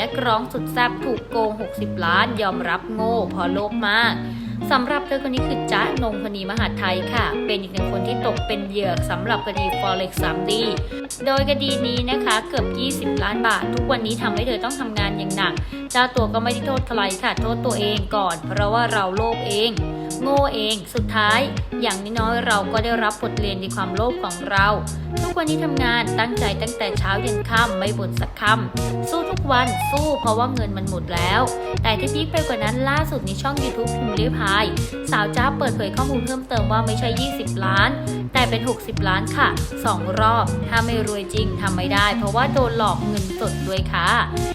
นักร้องสุดแซ่บถูกโกง 60 ล้านยอมรับโง่เพอโลภมากสำหรับเธอคนนี้คือจ๊ะนงพนีมหาไทยค่ะ เป็นอีกหนึ่งคนที่ตกเป็นเหยื่อสำหรับคดี Forex 3D โดยคดีนี้นะคะเกือบ 20 ล้านบาท ทุกวันนี้ทำให้เธอต้องทำงานอย่างหนักเจ้าตัวก็ไม่ได้โทษใครค่ะ โทษตัวเองก่อน เพราะว่าเราโลภเอง โง่เองสุดท้าย อย่างน้อยๆเราก็ได้รับบทเรียนในความโลภของเรา ทุกวันนี้ทำงานตั้งใจตั้งแต่เช้ายันค่ำไม่บ่นสักคำสู้ทุกวันสู้เพราะว่าเงินมันหมดแล้ว แต่ที่พีคไปกว่านั้นล่าสุดในช่อง YouTube พิมพ์ลิพาย สาวจ้าเปิดเผยข้อมูลเพิ่มเติมว่าไม่ใช่ 20 ล้าน แต่เป็น 60 ล้านค่ะ 2 รอบ ถ้าไม่รวยจริงทำไม่ได้ เพราะว่าโดนหลอกเงินสดด้วยค่ะ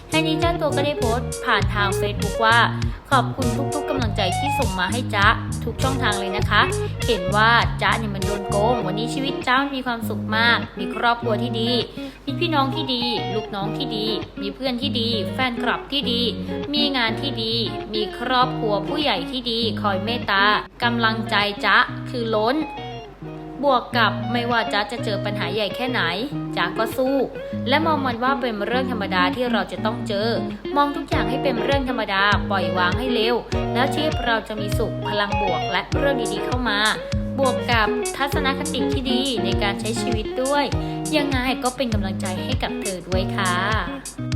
แค่นี้เจ้าตัวก็ได้โพสต์ผ่านทาง Facebook ว่า ขอบคุณทุกๆกำลังใจที่ส่งมาให้จ๊ะทุกช่องทางเลยนะคะ เห็นว่าจ๊ะเนี่ยมันโดนโกง วันนี้ชีวิตจ้ามีความสุขมาก มีครอบครัวที่ดีมีพี่น้องที่ดี ลูกน้องที่ดี มีเพื่อนที่ดี แฟนคลับที่ดี มีงานที่ดี มีครอบครัวผู้ใหญ่ที่ดี คอยเมตตากำลังใจจ๊ะคือล้น บวกกับไม่ว่าจ๊ะจะเจอปัญหาใหญ่แค่ไหนจ๊ะก็สู้ และมองมันว่าเป็นเรื่องธรรมดาที่เราจะต้องเจอ มองทุกอย่างให้เป็นเรื่องธรรมดาปล่อยวางให้เร็ว แล้วชีวิตเราจะมีสุขพลังบวกและเรื่องดีๆเข้ามา บวกกับทัศนคติที่ดีในการใช้ชีวิตด้วย ยังไงก็เป็นกำลังใจให้กับเธอด้วยค่ะ